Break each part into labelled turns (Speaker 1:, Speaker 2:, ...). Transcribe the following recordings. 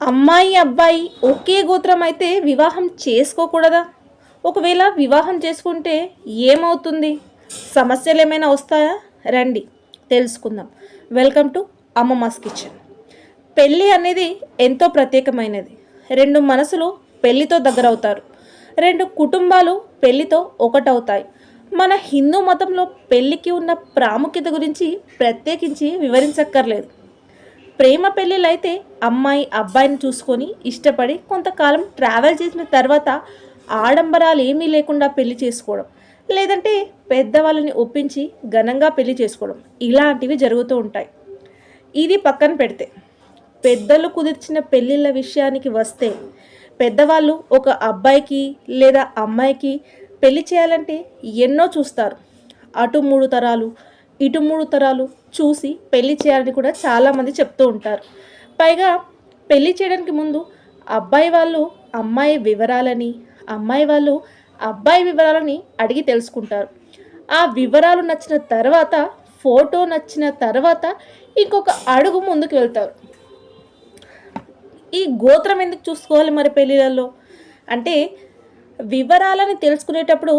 Speaker 1: అమ్మాయి అబ్బాయి ఒకే గోత్రం అయితే వివాహం చేసుకోకూడదా? ఒకవేళ వివాహం చేసుకుంటే ఏమవుతుంది? సమస్యలు ఏమైనా వస్తాయా? రండి తెలుసుకుందాం. Welcome to Ammamma's kitchen. పెళ్ళి అనేది ఎంతో ప్రత్యేకమైనది. రెండు మనసులు పెళ్ళితో దగ్గరవుతారు. రెండు కుటుంబాలు పెళ్ళితో ఒకటవుతాయి. మన హిందూ మతంలో పెళ్ళికి ఉన్న ప్రాముఖ్యత గురించి ప్రత్యేకించి వివరించక్కర్లేదు. ప్రేమ పెళ్ళిళ్ళైతే అమ్మాయి అబ్బాయిని చూసుకొని ఇష్టపడి కొంతకాలం ట్రావెల్ చేసిన తర్వాత ఆడంబరాలు ఏమీ లేకుండా పెళ్ళి చేసుకోవడం లేదంటే పెద్దవాళ్ళని ఒప్పించి ఘనంగా పెళ్ళి చేసుకోవడం ఇలాంటివి జరుగుతూ ఉంటాయి. ఇది పక్కన పెడితే పెద్దలు కుదిర్చిన పెళ్ళిళ్ళ విషయానికి వస్తే పెద్దవాళ్ళు ఒక అబ్బాయికి లేదా అమ్మాయికి పెళ్ళి చేయాలంటే ఎన్నో చూస్తారు. అటు మూడు తరాలు ఇటు మూడు తరాలు చూసి పెళ్ళి చేయాలని కూడా చాలామంది చెప్తూ ఉంటారు. పైగా పెళ్ళి చేయడానికి ముందు అబ్బాయి వాళ్ళు అమ్మాయి వివరాలని అమ్మాయి వాళ్ళు అబ్బాయి వివరాలని అడిగి తెలుసుకుంటారు. ఆ వివరాలు నచ్చిన తర్వాత ఫోటో నచ్చిన తర్వాత ఇంకొక అడుగు ముందుకు వెళ్తారు. ఈ గోత్రం ఎందుకు చూసుకోవాలి మరి పెళ్ళిళ్ళల్లో అంటే వివరాలని తెలుసుకునేటప్పుడు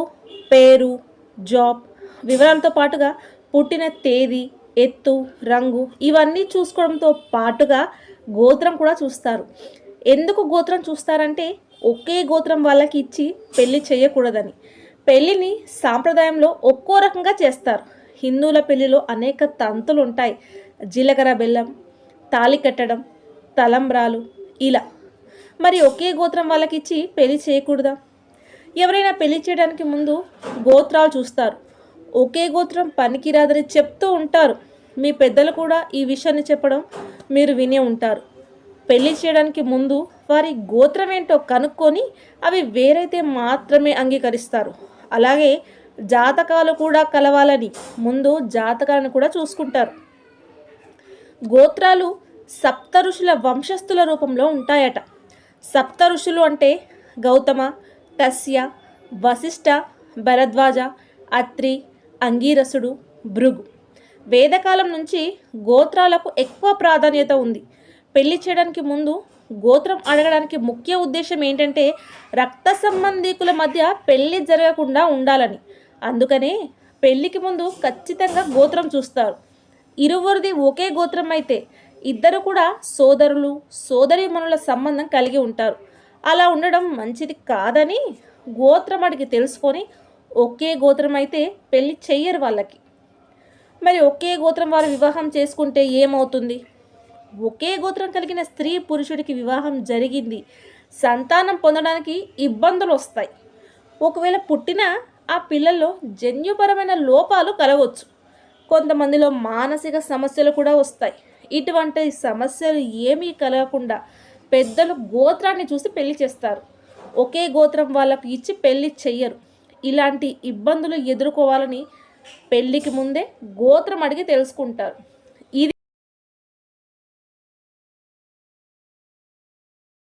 Speaker 1: పేరు జాబ్ వివరాలతో పాటుగా పుట్టిన తేదీ ఎత్తు రంగు ఇవన్నీ చూసుకోవడంతో పాటుగా గోత్రం కూడా చూస్తారు. ఎందుకు గోత్రం చూస్తారంటే ఒకే గోత్రం వాళ్ళకి ఇచ్చి పెళ్ళి చేయకూడదని. పెళ్ళిని సాంప్రదాయంలో ఒక్కో రకంగా చేస్తారు. హిందువుల పెళ్ళిలో అనేక తంతులు ఉంటాయి జీలకర్ర బెల్లం తాళి కట్టడం తలంబ్రాలు ఇలా. మరి ఒకే గోత్రం వాళ్ళకి ఇచ్చి పెళ్ళి చేయకూడదా? ఎవరైనా పెళ్ళి చేయడానికి ముందు గోత్రాలు చూస్తారు. ఒకే గోత్రం పనికిరాదని చెప్తూ ఉంటారు. మీ పెద్దలు కూడా ఈ విషయాన్ని చెప్పడం మీరు వినే ఉంటారు. పెళ్ళి చేయడానికి ముందు వారి గోత్రం ఏంటో కనుక్కొని అవి వేరైతే మాత్రమే అంగీకరిస్తారు. అలాగే జాతకాలు కూడా కలవాలని ముందు జాతకాలను కూడా చూసుకుంటారు. గోత్రాలు సప్త ఋషుల వంశస్థుల రూపంలో ఉంటాయట. సప్త ఋషులు అంటే గౌతమ కశ్య వశిష్ఠ భరద్వాజ అత్రి అంగీరసుడు భృగు. వేదకాలం నుంచి గోత్రాలకు ఎక్కువ ప్రాధాన్యత ఉంది. పెళ్ళి చేయడానికి ముందు గోత్రం అడగడానికి ముఖ్య ఉద్దేశం ఏంటంటే రక్త సంబంధీకుల మధ్య పెళ్ళి జరగకుండా ఉండాలని. అందుకనే పెళ్ళికి ముందు ఖచ్చితంగా గోత్రం చూస్తారు. ఇరువురిది ఒకే గోత్రం అయితే ఇద్దరు కూడా సోదరులు సోదరిమనుల సంబంధం కలిగి ఉంటారు. అలా ఉండడం మంచిది కాదని గోత్రం అడిగి తెలుసుకొని ఒకే గోత్రం అయితే పెళ్ళి చెయ్యరు వాళ్ళకి. మరి ఒకే గోత్రం వారు వివాహం చేసుకుంటే ఏమవుతుంది? ఒకే గోత్రం కలిగిన స్త్రీ పురుషుడికి వివాహం జరిగింది. సంతానం పొందడానికి ఇబ్బందులు వస్తాయి. ఒకవేళ పుట్టిన ఆ పిల్లల్లో జన్యుపరమైన లోపాలు కలగవచ్చు కొంతమందిలో మానసిక సమస్యలు కూడా వస్తాయి. ఇటువంటి సమస్యలు ఏమీ కలగకుండా పెద్దలు గోత్రాన్ని చూసి పెళ్ళి చేస్తారు. ఒకే గోత్రం వాళ్ళకు ఇచ్చి పెళ్ళి చెయ్యరు. ఇలాంటి ఇబ్బందులు ఎదుర్కోవాలని పెళ్ళికి ముందే గోత్రం అడిగి తెలుసుకుంటారు.